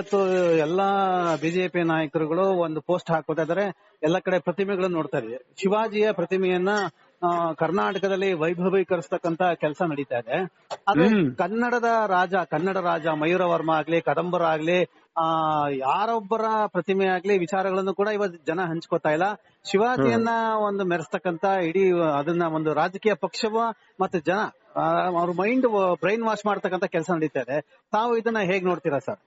ಇವತ್ತು ಎಲ್ಲಾ ಬಿಜೆಪಿ ನಾಯಕರುಗಳು ಒಂದು ಪೋಸ್ಟ್ ಹಾಕೋತಾ ಇದಾರೆ ಎಲ್ಲ ಕಡೆ ಪ್ರತಿಮೆಗಳನ್ನು ನೋಡ್ತಾ ಇದ್ದೀವಿ. ಶಿವಾಜಿಯ ಪ್ರತಿಮೆಯನ್ನ ಕರ್ನಾಟಕದಲ್ಲಿ ವೈಭವೀಕರಿಸ್ತಕ್ಕಂತ ಕೆಲಸ ನಡೀತಾ ಇದೆ. ಅದು ಕನ್ನಡದ ರಾಜ ಕನ್ನಡ ರಾಜ ಮಯೂರ ವರ್ಮ ಆಗ್ಲಿ ಕದಂಬರ ಆಗ್ಲಿ ಆ ಯಾರೊಬ್ಬರ ಪ್ರತಿಮೆ ಆಗ್ಲಿ ವಿಚಾರಗಳನ್ನು ಕೂಡ ಇವತ್ತು ಜನ ಹಂಚ್ಕೋತಾ ಇಲ್ಲ. ಶಿವಾಜಿಯನ್ನ ಒಂದು ಮೆರೆಸ್ತಕ್ಕಂತ ಇಡೀ ಅದನ್ನ ಒಂದು ರಾಜಕೀಯ ಪಕ್ಷವ ಮತ್ತೆ ಜನ ಅವ್ರ ಮೈಂಡ್ ಬ್ರೈನ್ ವಾಶ್ ಮಾಡ್ತಕ್ಕಂತ ಕೆಲಸ ನಡೀತಾ ಇದೆ. ತಾವು ಇದನ್ನ ಹೇಗ್ ನೋಡ್ತೀರಾ ಸರ್?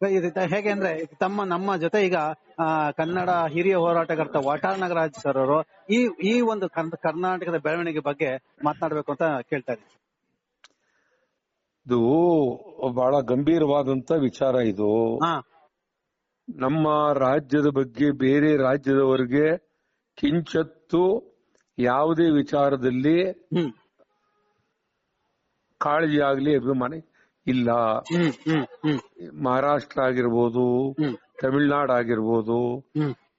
ಇದು ಹೇಗೆ ಅಂದ್ರೆ ತಮ್ಮ ನಮ್ಮ ಜೊತೆ ಈಗ ಕನ್ನಡ ಹಿರಿಯ ಹೋರಾಟಗಾರ್ತ ವಾಟಾಳ್ ನಾಗರಾಜ್ ಸರ್ ಅವರು ಈ ಈ ಒಂದು ಕರ್ನ- ಕರ್ನಾಟಕದ ಬೆಳವಣಿಗೆ ಬಗ್ಗೆ ಮಾತನಾಡಬೇಕು ಅಂತ ಕೇಳ್ತಾ ಇದ್ದೀನಿ. ಇದು ಬಹಳ ಗಂಭೀರವಾದಂತ ವಿಚಾರ ಇದು. ನಮ್ಮ ರಾಜ್ಯದ ಬಗ್ಗೆ ಬೇರೆ ರಾಜ್ಯದವರಿಗೆ ಕಿಂಚತ್ತು ಯಾವುದೇ ವಿಚಾರದಲ್ಲಿ ಕಾಳಜಿ ಆಗ್ಲಿ ಅಭಿಮಾನ ಇಲ್ಲ. ಮಹಾರಾಷ್ಟ್ರ ಆಗಿರ್ಬೋದು ತಮಿಳುನಾಡು ಆಗಿರ್ಬೋದು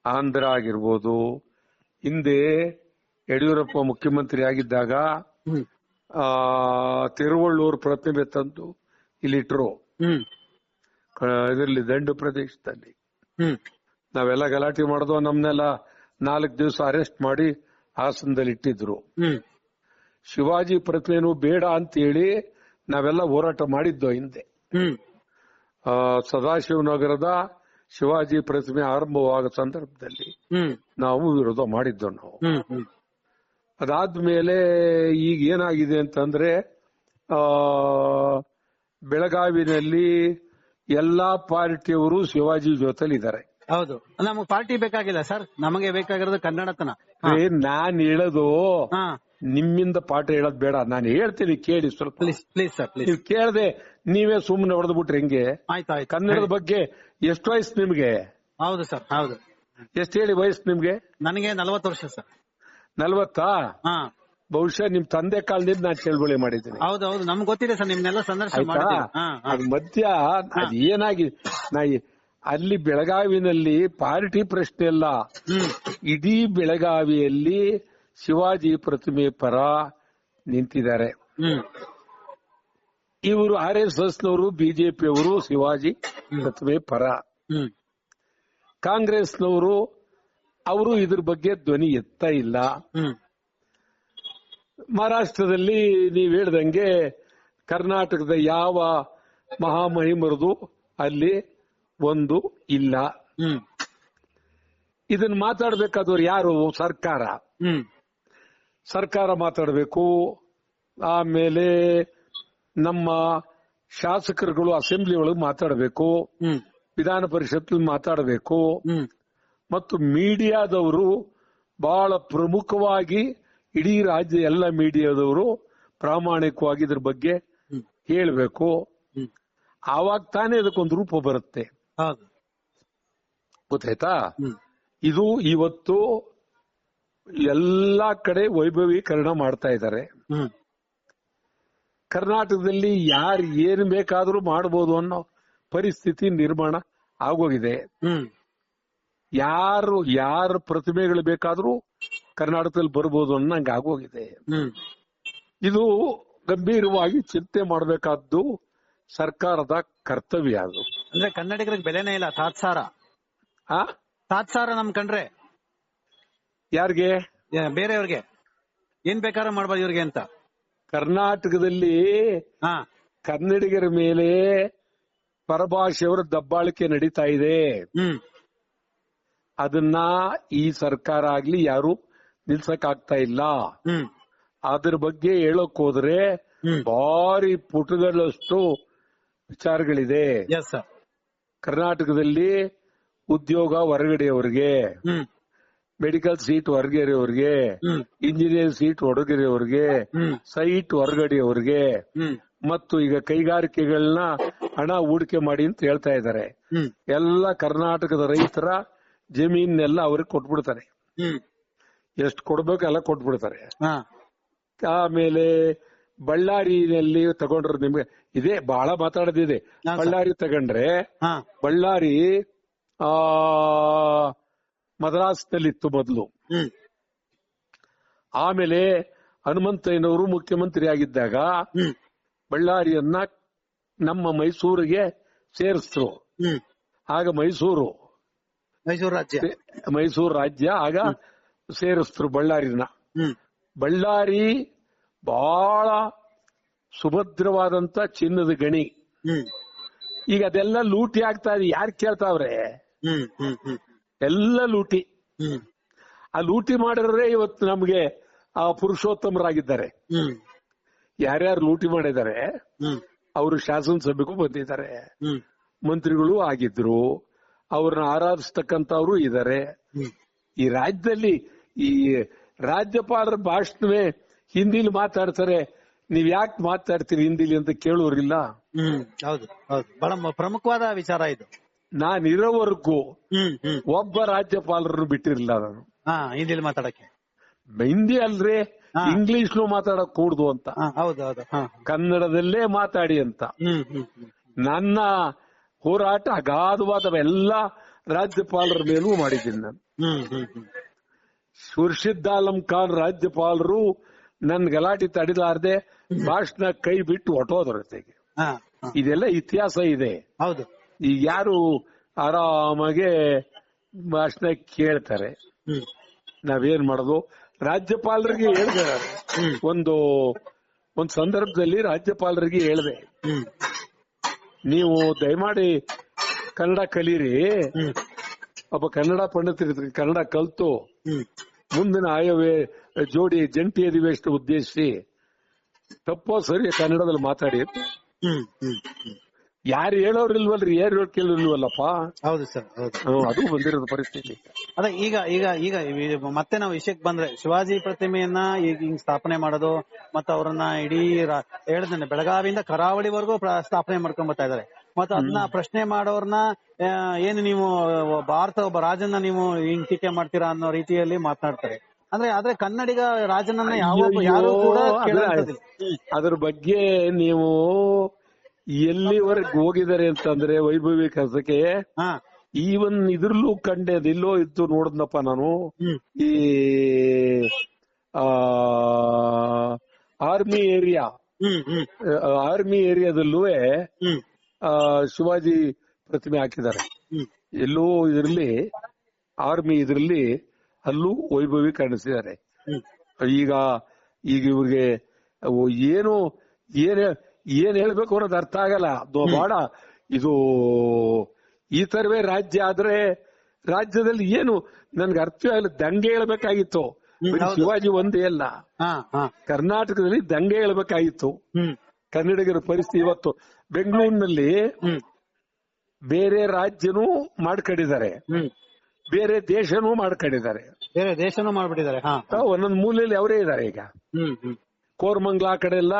ಆಂಧ್ರ ಆಗಿರ್ಬೋದು. ಹಿಂದೆ ಯಡಿಯೂರಪ್ಪ ಮುಖ್ಯಮಂತ್ರಿ ಆಗಿದ್ದಾಗ ತಿರುವಳ್ಳೂರು ಪ್ರತಿಮೆ ತಂದು ಇಲ್ಲಿಟ್ರು ಇದರಲ್ಲಿ ದಂಡು ಪ್ರದೇಶದಲ್ಲಿ. ನಾವೆಲ್ಲ ಗಲಾಟೆ ಮಾಡಿದ್ವು ನಮ್ನೆಲ್ಲ ನಾಲ್ಕು ದಿವಸ ಅರೆಸ್ಟ್ ಮಾಡಿ ಹಾಸನದಲ್ಲಿ ಇಟ್ಟಿದ್ರು. ಶಿವಾಜಿ ಪ್ರತಿಮೆನು ಬೇಡ ಅಂತೇಳಿ ನಾವೆಲ್ಲ ಹೋರಾಟ ಮಾಡಿದ್ದು ಹಿಂದೆ. ಹ್ಮ್. ಆ, ಸದಾಶಿವನಗರದ ಶಿವಾಜಿ ಪ್ರತಿಮೆ ಆರಂಭವಾದ ಸಂದರ್ಭದಲ್ಲಿ ಹ್ಮ್. ನಾವು ವಿರೋಧ ಮಾಡಿದ್ದು ನಾವು. ಅದಾದ್ಮೇಲೆ ಈಗ ಏನಾಗಿದೆ ಅಂತಂದ್ರೆ ಆ ಬೆಳಗಾವಿನಲ್ಲಿ ಎಲ್ಲಾ ಪಾರ್ಟಿಯವರು ಶಿವಾಜಿ ಜೊತೆಲಿದ್ದಾರೆ. ಹೌದು. ನಮಗೆ ಪಾರ್ಟಿ ಬೇಕಾಗಿಲ್ಲ ಸರ್. ನಮಗೆ ಬೇಕಾಗಿರೋದು ಕನ್ನಡತನ. ನಾನ್ ಹೇಳೋದು ನಿಮ್ಮಿಂದ ಪಾಠ ಹೇಳೋದ್ ಬೇಡ. ನಾನು ಹೇಳ್ತೀನಿ ಕೇಳಿ ಸ್ವಲ್ಪ. ಪ್ಲೀಸ್ ಪ್ಲೀಸ್ ಸರ್ ಪ್ಲೀಸ್ ನೀವು ಕೇಳದೆ ನೀವೇ ಸುಮ್ಮನೆ ಹೊಡೆದು ಬಿಟ್ರೆ ಹೆಂಗೆ? ಆಯ್ತು ಆಯ್ತು. ಕನ್ನಡದ ಬಗ್ಗೆ ಎಷ್ಟು ವಯಸ್ಸು ನಿಮ್ಗೆ? ಹೌದು ಸರ್ ಹೌದು. ಎಷ್ಟು ಹೇಳಿ ವಯಸ್ಸು ನಿಮ್ಗೆ? ನನಗೆ ನಲವತ್ತು ವರ್ಷ ಸರ್ ನಲ್ವತ್ತಾ? ಹಾ. ಬಹುಶಃ ನಿಮ್ ತಂದೆ ಕಾಲದಿಂದ ನಾನು ಚಳವಳಿ ಮಾಡಿದ್ದೀನಿ. ಹೌದು ಹೌದು. ನಮ್ಗೆ ಗೊತ್ತಿದೆ ಸರ್ ನಿಮ್ನೆಲ್ಲ ಸಂದರ್ಶನ ಆಯ್ತಾ? ಮಾಡಿದ್ದೀವಿ. ಹಾ ಹಾ. ಅದ್ ಮಧ್ಯ ಅದ್ ಏನಾಗಿ ನಾ ಈ- ಅಲ್ಲಿ ಬೆಳಗಾವಿನಲ್ಲಿ ಪಾರ್ಟಿ ಪ್ರಶ್ನೆ ಅಲ್ಲ. ಹ್ಮ್. ಇಡೀ ಬೆಳಗಾವಿಯಲ್ಲಿ ಶಿವಾಜಿ ಪ್ರತಿಮೆ ಪರ ನಿಂತಿದ್ದಾರೆ. ಇವರು ಆರ್ ಎಸ್ ಎಸ್ ನವರು ಬಿಜೆಪಿಯವರು ಶಿವಾಜಿ ಪ್ರತಿಮೆ ಪರ. ಕಾಂಗ್ರೆಸ್ ಕಾಂಗ್ರೆಸ್ನವರು ಅವರು ಇದ್ರ ಬಗ್ಗೆ ಧ್ವನಿ ಎತ್ತ ಇಲ್ಲ. ಮಹಾರಾಷ್ಟ್ರದಲ್ಲಿ ನೀವ್ ಹೇಳ್ದಂಗೆ ಕರ್ನಾಟಕದ ಯಾವ ಮಹಾಮಹಿಮರದು ಅಲ್ಲಿ ಒಂದು ಇಲ್ಲ. ಇದನ್ನ ಮಾತಾಡ್ಬೇಕಾದವ್ರು ಯಾರು? ಸರ್ಕಾರ. ಸರ್ಕಾರ ಮಾತಾಡಬೇಕು. ಆಮೇಲೆ ನಮ್ಮ ಶಾಸಕರುಗಳು ಅಸೆಂಬ್ಲಿ ಒಳಗೆ ಮಾತಾಡಬೇಕು. ವಿಧಾನ ಪರಿಷತ್ ಮಾತಾಡಬೇಕು. ಮತ್ತು ಮೀಡಿಯಾದವರು ಬಹಳ ಪ್ರಮುಖವಾಗಿ ಇಡೀ ರಾಜ್ಯ ಎಲ್ಲ ಮೀಡಿಯಾದವರು ಪ್ರಾಮಾಣಿಕವಾಗಿ ಇದ್ರ ಬಗ್ಗೆ ಹೇಳಬೇಕು. ಆವಾಗ ತಾನೇ ಅದಕ್ಕೊಂದು ರೂಪ ಬರುತ್ತೆ. ಗೊತ್ತಾಯ್ತಾ? ಇದು ಇವತ್ತು ಎಲ್ಲಾ ಕಡೆ ವೈಭವೀಕರಣ ಮಾಡ್ತಾ ಇದ್ದಾರೆ. ಹ್ಮ್. ಕರ್ನಾಟಕದಲ್ಲಿ ಯಾರು ಏನ್ ಬೇಕಾದ್ರೂ ಮಾಡಬಹುದು ಅನ್ನೋ ಪರಿಸ್ಥಿತಿ ನಿರ್ಮಾಣ ಆಗೋಗಿದೆ. ಯಾರು ಯಾರ ಪ್ರತಿಮೆಗಳು ಬೇಕಾದ್ರೂ ಕರ್ನಾಟಕದಲ್ಲಿ ಬರ್ಬೋದು ಅನ್ನೋಂಗೆ ಆಗೋಗಿದೆ. ಹ್ಮ್. ಇದು ಗಂಭೀರವಾಗಿ ಚಿಂತೆ ಮಾಡಬೇಕಾದ್ದು ಸರ್ಕಾರದ ಕರ್ತವ್ಯ ಅದು. ಅಂದ್ರೆ ಕನ್ನಡಿಗರಿಗೆ ಬೆಲೆನೇ ಇಲ್ಲ ತಾತ್ಸಾರ. ಆ? ತಾತ್ಸಾರ ನಮ್ ಕಂಡ್ರೆ. ಯಾರಿಗೆ? ಬೇರೆಯವ್ರಿಗೆ. ಏನ್ ಬೇಕಾದ್ರೂ ಮಾಡ್ಬೋದು ಇವ್ರಿಗೆ ಅಂತ. ಕರ್ನಾಟಕದಲ್ಲಿ ಹಾ. ಕನ್ನಡಿಗರ ಮೇಲೆ ಪರಭಾಷೆಯವರ ದಬ್ಬಾಳಿಕೆ ನಡೀತಾ ಇದೆ. ಹ್ಮ್. ಅದನ್ನ ಈ ಸರ್ಕಾರ ಆಗ್ಲಿ ಯಾರು ನಿಲ್ಸಕ್ ಆಗ್ತಾ ಇಲ್ಲ. ಹ್ಮ್. ಅದ್ರ ಬಗ್ಗೆ ಹೇಳಕ್ ಹೋದ್ರೆ ಭಾರಿ ಪುಟಗಳಷ್ಟು ವಿಚಾರಗಳಿದೆ. ಎಸ್ ಸರ್ ಕರ್ನಾಟಕದಲ್ಲಿ ಉದ್ಯೋಗ ಹೊರಗಡೆಯವರಿಗೆ. ಮೆಡಿಕಲ್ ಸೀಟ್ ಹೊರಗಡೆಯವರಿಗೆ ಅವ್ರಿಗೆ ಇಂಜಿನಿಯರ್ ಸೀಟ್ ಹೊರಗಡೆಯವರಿಗೆ ಹ್ಮ್. ಸೈಟ್ ಹೊರಗಡೆಯವ್ರಿಗೆ ಮತ್ತು ಈಗ ಕೈಗಾರಿಕೆಗಳನ್ನ ಹಣ ಹೂಡಿಕೆ ಮಾಡಿ ಅಂತ ಹೇಳ್ತಾ ಇದ್ದಾರೆ. ಎಲ್ಲ ಕರ್ನಾಟಕದ ರೈತರ ಜಮೀನೆಲ್ಲ ಅವ್ರಿಗೆ ಕೊಟ್ಬಿಡ್ತಾರೆ. ಎಷ್ಟು ಕೊಡ್ಬೇಕು ಎಲ್ಲ ಕೊಟ್ಬಿಡ್ತಾರೆ. ಆಮೇಲೆ ಬಳ್ಳಾರಿನಲ್ಲಿ ತಗೊಂಡ್ರೆ ನಿಮ್ಗೆ ಇದೇ ಬಹಳ ಮಾತಾಡೋದಿದೆ. ಬಳ್ಳಾರಿ ತಗೊಂಡ್ರೆ ಬಳ್ಳಾರಿ ಆ ಮದ್ರಾಸ್ನಲ್ಲಿತ್ತು ಮೊದಲು. ಆಮೇಲೆ ಹನುಮಂತಯ್ಯನವರು ಮುಖ್ಯಮಂತ್ರಿ ಆಗಿದ್ದಾಗ ಬಳ್ಳಾರಿಯನ್ನ ನಮ್ಮ ಮೈಸೂರಿಗೆ ಸೇರಿಸ್ರು. ಆಗ ಮೈಸೂರು. ಮೈಸೂರು ರಾಜ್ಯ. ಮೈಸೂರು ರಾಜ್ಯ ಆಗ ಸೇರಿಸ್ರು ಬಳ್ಳಾರಿನ. ಬಳ್ಳಾರಿ ಬಹಳ ಸುಭದ್ರವಾದಂತ ಚಿನ್ನದ ಗಣಿ. ಈಗ ಅದೆಲ್ಲ ಲೂಟಿ ಆಗ್ತಾ ಇದೆ. ಯಾರು ಕೇಳ್ತಾವ್ರೆ? ಎಲ್ಲ ಲೂಟಿ. ಆ ಲೂಟಿ ಮಾಡಿದ್ರೆ ಇವತ್ತು ನಮ್ಗೆ ಆ ಪುರುಷೋತ್ತಮರಾಗಿದ್ದಾರೆ. ಹ್ಮ್. ಯಾರ್ಯಾರು ಲೂಟಿ ಮಾಡಿದ್ದಾರೆ ಅವರು ಶಾಸನ ಸಭೆಗೂ ಬಂದಿದ್ದಾರೆ. ಮಂತ್ರಿಗಳು ಆಗಿದ್ರು ಅವ್ರನ್ನ ಆರಾಧಿಸ್ತಕ್ಕಂಥವ್ರು ಇದ್ದಾರೆ ಹ್ಮ್. ಈ ರಾಜ್ಯದಲ್ಲಿ ಈ ರಾಜ್ಯಪಾಲರ ಭಾಷಣವೇ ಹಿಂದಿಲಿ ಮಾತಾಡ್ತಾರೆ ನೀವ್ ಯಾಕೆ ಮಾತಾಡ್ತೀರಿ ಹಿಂದಿಲಿ ಅಂತ ಕೇಳೋರಿಲ್ಲ. ಹ್ಮ್. ಹೌದು ಹೌದು. ಬಹಳ ಪ್ರಮುಖವಾದ ವಿಚಾರ ಇದು. ನಾನು ಇರೋವರೆಗೂ ಹ್ಮ್ ಹ್ಮ್. ಒಬ್ಬ ರಾಜ್ಯಪಾಲರನ್ನು ಬಿಟ್ಟಿರಲಿಲ್ಲ ನಾನು. ಹಿಂದಿಯಲ್ಲಿ ಹಿಂದಿಲಿ ಮಾತಾಡಕ್ಕೆ. ಹಿಂದಿ ಅಲ್ರಿ ಇಂಗ್ಲಿಷ್ ಮಾತಾಡಕ್ ಕೂಡ್ದು ಅಂತ. ಹಾ ಹೌದು ಹೌದು. ಹಾ. ಕನ್ನಡದಲ್ಲೇ ಮಾತಾಡಿ ಅಂತ. ನನ್ನ ಹೋರಾಟ ಅಗಾಧವಾದ ಎಲ್ಲ ರಾಜ್ಯಪಾಲರ ಮೇಲೂ ಮಾಡಿದ್ದೀನಿ ನಾನು. ಸುರ್ಷಿದ್ ಆಲಂ ಖಾನ್ ರಾಜ್ಯಪಾಲರು ನನ್ ಗಲಾಟಿ ತಡಿಲಾರ್ದೆ ಭಾಷಣ ಕೈ ಬಿಟ್ಟು ಹೊಟ್ಟೋದ್ರತೆಗೆ ಹಾ ಹಾ. ಇದೆಲ್ಲ ಇತಿಹಾಸ ಇದೆ. ಹೌದು. ಈಗ ಯಾರು ಆರಾಮಾಗೆ ಭಾಷಣ ಕೇಳ್ತಾರೆ. ನಾವೇನ್ ಮಾಡೋದು? ರಾಜ್ಯಪಾಲರಿಗೆ ಹೇಳಿದೆ ಒಂದು ಒಂದು ಸಂದರ್ಭದಲ್ಲಿ ರಾಜ್ಯಪಾಲರಿಗೆ ಹೇಳಿದೆ. ನೀವು ದಯಮಾಡಿ ಕನ್ನಡ ಕಲೀರಿ. ಒಬ್ಬ ಕನ್ನಡ ಪಂಡಿತ ಕನ್ನಡ ಕಲ್ತು. ಮುಂದಿನ ಆಯವೇ ಜೋಡಿ ಜಂಟಿ ಅಧಿವೇಶನ ಉದ್ದೇಶಿಸಿ ತಪ್ಪೋ ಸರಿ ಕನ್ನಡದಲ್ಲಿ ಮಾತಾಡಿ. ಹ್ಮ್ ಹೇಳೋರ್ ಇಲ್ವಲ್ರಿ ಯಾರು ಯಾರು ಹೇಳೋ ಕೇಳಿಲ್ವಲ್ಲಪ್ಪ ಹೌದು ಸರ್ ಹೌದು. ಅದು ಬಂದಿರೋದು ಪರಿಸ್ಥಿತಿ. ಅದ ಈಗ ಈಗ ಈಗ ಮತ್ತೆ ನಾವು ವಿಷಯಕ್ಕೆ ಬಂದ್ರೆ ಶಿವಾಜಿ ಪ್ರತಿಮೆಯನ್ನ ಈಗ ಹಿಂಗ್ ಸ್ಥಾಪನೆ ಮಾಡೋದು ಮತ್ತೆ ಅವರನ್ನ ಇಡೀ ರಾ- ಹೇಳ್ದೇನೆ ಬೆಳಗಾವಿಯಿಂದ ಕರಾವಳಿವರೆಗೂ ಸ್ಥಾಪನೆ ಮಾಡ್ಕೊಂಡ್ ಬರ್ತಾ ಇದಾರೆ. ಮತ್ತೆ ಅದನ್ನ ಪ್ರಶ್ನೆ ಮಾಡೋರ್ನ ಏನು ನೀವು ಭಾರತ ಒಬ್ಬ ರಾಜನ್ನ ನೀವು ಹಿಂಗ್ ಟೀಕೆ ಮಾಡ್ತೀರಾ ಅನ್ನೋ ರೀತಿಯಲ್ಲಿ ಮಾತನಾಡ್ತಾರೆ. ಅಂದ್ರೆ ಆದ್ರೆ ಕನ್ನಡಿಗ ರಾಜನನ್ನ ಯಾವ ಯಾರು ಕೂಡ. ಅದ್ರ ಬಗ್ಗೆ ನೀವು ಎಲ್ಲಿವರೆಗೆ ಹೋಗಿದ್ದಾರೆ ಅಂತಂದ್ರೆ ವೈಭವಿ ಕೆಲಸಕ್ಕೆ ಈವನ್ ಇದ್ರಲ್ಲೂ ಕಂಡೆ ಎಲ್ಲೋ ಇತ್ತು ನೋಡಿದ್ನಪ್ಪ ನಾನು. ಈ ಆರ್ಮಿ ಏರಿಯಾ. ಆರ್ಮಿ ಏರಿಯಾದಲ್ಲೂ ಶಿವಾಜಿ ಪ್ರತಿಮೆ ಹಾಕಿದ್ದಾರೆ. ಎಲ್ಲೋ ಇದರಲ್ಲಿ ಆರ್ಮಿ ಇದರಲ್ಲಿ ಅಲ್ಲೂ ವೈಭವಿ ಕಾಣಿಸಿದ್ದಾರೆ. ಈಗ ಈಗ ಇವ್ರಿಗೆ ಏನು ಏನ್ ಏನ್ ಹೇಳ್ಬೇಕು ಅನ್ನೋದು ಅರ್ಥ ಆಗಲ್ಲ. ಅದು ಬಾಡ ಇದು ಈ ತರವೇ ರಾಜ್ಯ ಆದ್ರೆ ರಾಜ್ಯದಲ್ಲಿ ಏನು ನನ್ಗೆ ಅರ್ಥ ಆಗಲ್ಲ. ದಂಗೆ ಹೇಳ್ಬೇಕಾಗಿತ್ತು. ಶಿವಾಜಿ ಒಂದೇ ಅಲ್ಲ. ಕರ್ನಾಟಕದಲ್ಲಿ ದಂಗೆ ಹೇಳ್ಬೇಕಾಗಿತ್ತು. ಕನ್ನಡಿಗರ ಪರಿಸ್ಥಿತಿ ಇವತ್ತು. ಬೆಂಗಳೂರಿನಲ್ಲಿ ಬೇರೆ ರಾಜ್ಯನೂ ಮಾಡ್ಕೊಂಡಿದ್ದಾರೆ. ಬೇರೆ ದೇಶನೂ ಮಾಡ್ಕೊಂಡಿದ್ದಾರೆ. ಬೇರೆ ದೇಶನೂ ಮಾಡ್ಬಿಟ್ಟಿದ್ದಾರೆ ಒಂದೊಂದ್ ಮೂಲೆಯಲ್ಲಿ ಅವರೇ ಇದ್ದಾರೆ ಈಗ. ಕೋರ್ಮಂಗ್ಲ ಆ ಕಡೆ ಎಲ್ಲ.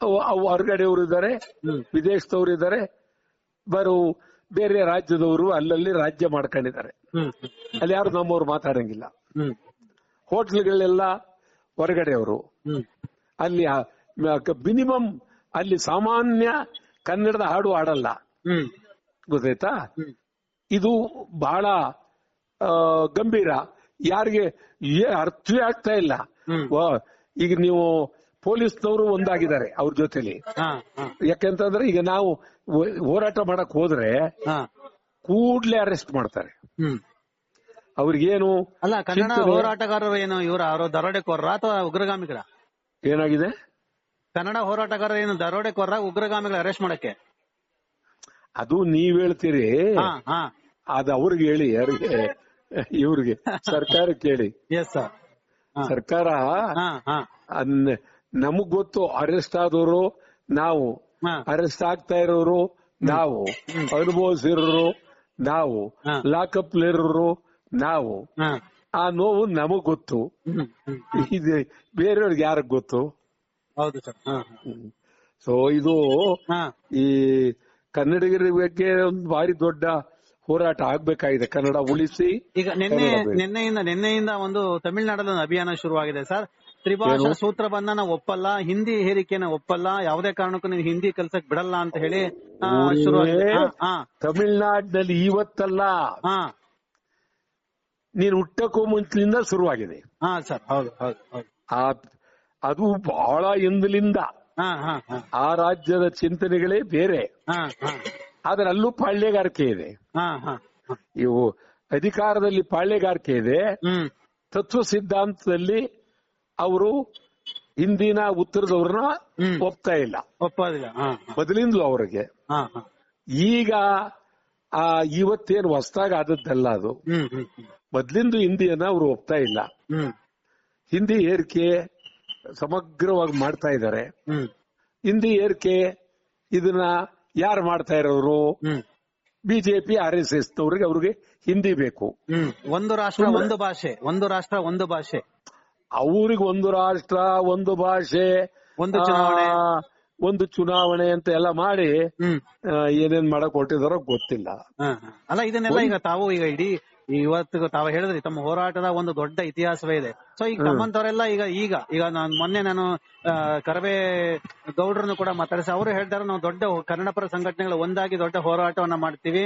ಹೊರಗಡೆಯವರು ಇದ್ದಾರೆ ವಿದೇಶದವರು ಇದ್ದಾರೆ ಬರೋ ಬೇರೆ ರಾಜ್ಯದವರು ಅಲ್ಲಲ್ಲಿ ರಾಜ್ಯ ಮಾಡ್ಕೊಂಡಿದ್ದಾರೆ. ಹ್ಮ್. ಅಲ್ಲಿ ಯಾರು ನಮ್ಮವ್ರು ಮಾತಾಡಂಗಿಲ್ಲ. ಹ್ಮ್. ಹೋಟ್ಲ್ಗಳೆಲ್ಲ ಹೊರಗಡೆಯವರು. ಹ್ಮ್. ಅಲ್ಲಿ ಮಿನಿಮಮ್ ಅಲ್ಲಿ ಸಾಮಾನ್ಯ ಕನ್ನಡದ ಹಾಡು ಹಾಡಲ್ಲ. ಹ್ಮ್. ಗೊತ್ತಾಯ್ತಾ? ಇದು ಬಹಳ ಗಂಭೀರ. ಯಾರಿಗೆ ಅರ್ಥವೇ ಆಗ್ತಾ ಇಲ್ಲ. ಈಗ ನೀವು ಪೊಲೀಸ್ನವರು ಒಂದಾಗಿದ್ದಾರೆ ಅವ್ರ ಜೊತೆಲಿ. ಯಾಕೆಂತಂದ್ರೆ ಈಗ ನಾವು ಹೋರಾಟ ಮಾಡಕ್ ಹೋದ್ರೆ ಹಾ. ಕೂಡ್ಲೆ ಅರೆಸ್ಟ್ ಮಾಡ್ತಾರೆ. ಅವ್ರಿಗೇನು ಅಲ್ಲ ಕನ್ನಡ ಹೋರಾಟಗಾರರು ಏನು ಇವರ ಅವರು ದರೋಡೆಕೋರ ಅಥವಾ ಉಗ್ರಗಾಮಿಗಳ? ಏನಾಗಿದೆ? ಕನ್ನಡ ಹೋರಾಟಗಾರರು ಏನು ದರೋಡೆಕೋರ ಉಗ್ರಗಾಮಿಗಳ ಅರೆಸ್ಟ್ ಮಾಡಕ್ಕೆ? ಅದು ನೀವ್ ಹೇಳ್ತೀರಿ. ಹಾ ಹಾ. ಅದು ಅವ್ರಿಗೆ ಹೇಳಿ ಯಾರಿಗೆ ಇವ್ರಿಗೆ. ಸರ್ಕಾರಕ್ಕೆ ಹೇಳಿ. ಸರ್ಕಾರ ಹಾ ಹಾ. ಅನ್- ನಮಗ್ ಗೊತ್ತು ಅರೆಸ್ಟ್ ಆದವರು ನಾವು. ಅರೆಸ್ಟ್ ಆಗ್ತಾ ಇರೋರು ನಾವು. ಅನುಭವಿಸಿರೋರು ನಾವು. ಲಾಕಪ್ ಇರೋರು ನಾವು. ಆ ನೋವು ನಮಗ್ ಗೊತ್ತು. ಇದು ಬೇರೆಯವ್ರಿಗೆ ಯಾರಿಗ್ ಗೊತ್ತು? ಹೌದು ಸರ್. ಸೊ ಇದು ಈ ಕನ್ನಡಿಗರ ಬಗ್ಗೆ ಒಂದು ಭಾರಿ ದೊಡ್ಡ ಹೋರಾಟ ಆಗ್ಬೇಕಾಗಿದೆ. ಕನ್ನಡ ಉಳಿಸಿ ಈಗ ನಿನ್ನೆ. ನಿನ್ನೆಯಿಂದ ನಿನ್ನೆಯಿಂದ ಒಂದು ತಮಿಳುನಾಡಲ್ಲಿ ಒಂದು ಅಭಿಯಾನ ಶುರುವಾಗಿದೆ ಸರ್. ತ್ರಿಭಾಷಾ? ಸೂತ್ರವನ್ನ ನಾವು ಒಪ್ಪಲ್ಲ ಹಿಂದಿ ಹೇರಿಕೆನ ಒಪ್ಪಲ್ಲ ಯಾವುದೇ ಕಾರಣಕ್ಕೂ ನೀವು ಹಿಂದಿ ಕಲ್ಸಕ್ ಬಿಡಲ್ಲ ಅಂತ ಹೇಳಿ ಹಾ ತಮಿಳ್ನಾಡಿನಲ್ಲಿ ಇವತ್ತಲ್ಲ. ನೀನು ಹುಟ್ಟಕ್ಕೂ ಮುಂಚಿನಿಂದ ಶುರುವಾಗಿದೆ. ಹಾ ಸರ್. ಹೌದು ಹೌದು ಅದು ಬಹಳ ಹಿಂದಲಿಂದ ಆ ರಾಜ್ಯದ ಚಿಂತನೆಗಳೇ ಬೇರೆ. ಆದ್ರೆ ಅಲ್ಲೂ ಪಾಳ್ಯಗಾರಿಕೆ ಇದೆ. ಇವು ಅಧಿಕಾರದಲ್ಲಿ ಪಾಳ್ಯಗಾರಿಕೆ ಇದೆ. ತತ್ವ ಸಿದ್ಧಾಂತದಲ್ಲಿ ಅವರು ಹಿಂದಿನ ಉತ್ತರದವ್ರನ್ನ. ಒಪ್ತಾ ಇಲ್ಲ. ಒಪ್ಪೋದಿಲ್ಲ. ಬದಲಿಂದ್ಲು ಮೊದಲಿಂದಲೂ ಅವರಿಗೆ. ಹಾ ಹಾ. ಈಗ ಆ ಇವತ್ತೇನು ಹೊಸದಾಗಿ ಆದದ್ದಲ್ಲ ಅದು. ಮೊದ್ಲಿಂದು ಹಿಂದಿಯನ್ನ ಅವರು ಒಪ್ತಾ ಇಲ್ಲ. ಹಿಂದಿ ಏರಿಕೆ ಸಮಗ್ರವಾಗಿ ಮಾಡ್ತಾ ಇದ್ದಾರೆ ಹಿಂದಿ ಏರಿಕೆ ಇದನ್ನ ಯಾರು ಮಾಡ್ತಾ ಇರೋರು? ಬಿಜೆಪಿ ಆರ್ ಎಸ್ ಎಸ್ ನವರಿಗೆ ಅವ್ರಿಗೆ ಹಿಂದಿ ಬೇಕು. ಒಂದು ರಾಷ್ಟ್ರ ಒಂದು ಭಾಷೆ. ಒಂದು ರಾಷ್ಟ್ರ ಒಂದು ಭಾಷೆ. ಅವ್ರಿಗೆ ಒಂದು ರಾಷ್ಟ್ರ ಒಂದು ಭಾಷೆ ಒಂದು ಚುನಾವಣೆ. ಒಂದು ಚುನಾವಣೆ ಅಂತ ಎಲ್ಲ ಮಾಡಿ ಏನೇನ್ ಮಾಡಕ್ ಹೊಟ್ಟಿದಾರೋ ಗೊತ್ತಿಲ್ಲ. ಅಲ್ಲ ಇದನ್ನೆಲ್ಲ ಈಗ ತಾವು ಈಗ ಇಡೀ ಇವತ್ತು ತಾವು ಹೇಳಿದ್ರಿ ತಮ್ಮ ಹೋರಾಟದ ಒಂದು ದೊಡ್ಡ ಇತಿಹಾಸವೇ ಇದೆ. ಸೊ ಈಗ ನಮ್ಮಂತವರೆಲ್ಲ ಈಗ ಈಗ ಈಗ ನಾನು ಮೊನ್ನೆ ನಾನು ಕರವೆ ಗೌಡ್ರನ್ನು ಕೂಡ ಮಾತಾಡಿಸಿ ಅವರು ಹೇಳ್ತಾರೆ ನಾವು ದೊಡ್ಡ ಕನ್ನಡ ಪರ ಸಂಘಟನೆಗಳು ಒಂದಾಗಿ ದೊಡ್ಡ ಹೋರಾಟವನ್ನ ಮಾಡ್ತೀವಿ.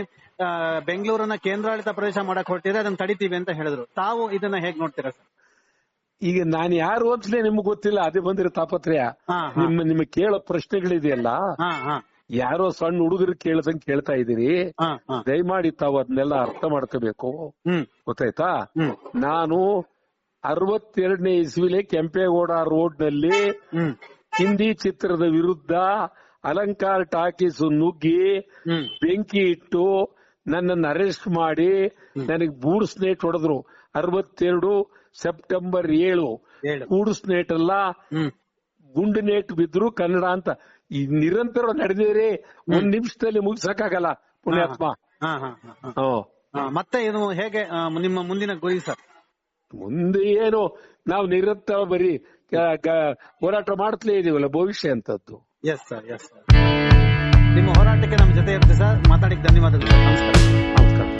ಬೆಂಗಳೂರನ್ನ ಕೇಂದ್ರಾಡಳಿತ ಪ್ರದೇಶ ಮಾಡಕ್ ಹೊರಟಿದ್ರೆ ಅದನ್ನ ತಡಿತೀವಿ ಅಂತ ಹೇಳಿದ್ರು. ತಾವು ಇದನ್ನ ಹೇಗ್ ನೋಡ್ತೀರಾ ಸರ್? ಈಗ ನಾನು ಯಾರು ಅಂತಲೇ ನಿಮ್ಗೆ ಗೊತ್ತಿಲ್ಲ ಅದೇ ಬಂದಿರೋ ತಾಪತ್ರಯ. ನಿಮ್ಮ ನಿಮ್ಗೆ ಕೇಳೋ ಪ್ರಶ್ನೆಗಳಿದೆಯಲ್ಲ? ಯಾರೋ ಸಣ್ಣ ಹುಡುಗರು ಕೇಳ್ದಂಗ್ ಕೇಳ್ತಾ ಇದೀರಿ ದಯಮಾಡಿ ತಾವು ಅದನ್ನೆಲ್ಲ ಅರ್ಥ ಮಾಡ್ಕೋಬೇಕು. ಗೊತ್ತಾಯ್ತಾ? ನಾನು ಅರವತ್ತೆರಡನೇ ಇಸ್ವಿಲೆ ಕೆಂಪೇಗೌಡ ರೋಡ್ನಲ್ಲಿ ಹಿಂದಿ ಚಿತ್ರದ ವಿರುದ್ಧ ಅಲಂಕಾರ ಟಾಕೀಸ್ ನುಗ್ಗಿ ಬೆಂಕಿ ಇಟ್ಟು ನನ್ನನ್ನು ಅರೆಸ್ಟ್ ಮಾಡಿ ನನಗೆ ಬೂಡ್ಸ್ ಸ್ನೇಟ್ ಹೊಡೆದ್ರು. ಅರವತ್ತೆರಡು ಸೆಪ್ಟೆಂಬರ್ ಏಳು. ಬೂಡ್ ಸ್ನೇಟ್ ನೇಟ್ ಅಲ್ಲ ಗುಂಡು ನೇಟ್ ಬಿದ್ರು ಕನ್ನಡ ಅಂತ. ಈ ನಿರಂತರ ನಡೆದಿದ್ರೆ ಒಂದ್ ನಿಮಿಷದಲ್ಲಿ ಮುಗಿಸಕ್ಕಾಗಲ್ಲ ಪುಣ್ಯಾತ್ಮ. ಮತ್ತೆ ಏನು ಹೇಗೆ ನಿಮ್ಮ ಮುಂದಿನ ಗುರಿ ಸರ್? ಮುಂದೆ ಏನು ನಾವು ನಿರಂತರ ಬರೀ ಹೋರಾಟ ಮಾಡ್ತಲೇ ಇದೀವಲ್ಲ ಭವಿಷ್ಯ ಅಂತದ್ದು. ಎಸ್ ಸರ್ ಎಸ್ ಸರ್ ನಿಮ್ಮ ಹೋರಾಟಕ್ಕೆ ನಮ್ಮ ಜೊತೆ ಇರುತ್ತೆ ಸರ್. ಮಾತಾಡಿಕ್ಕೆ ಧನ್ಯವಾದಗಳು. ಸರ್ ನಮಸ್ಕಾರ. ಹೌದು.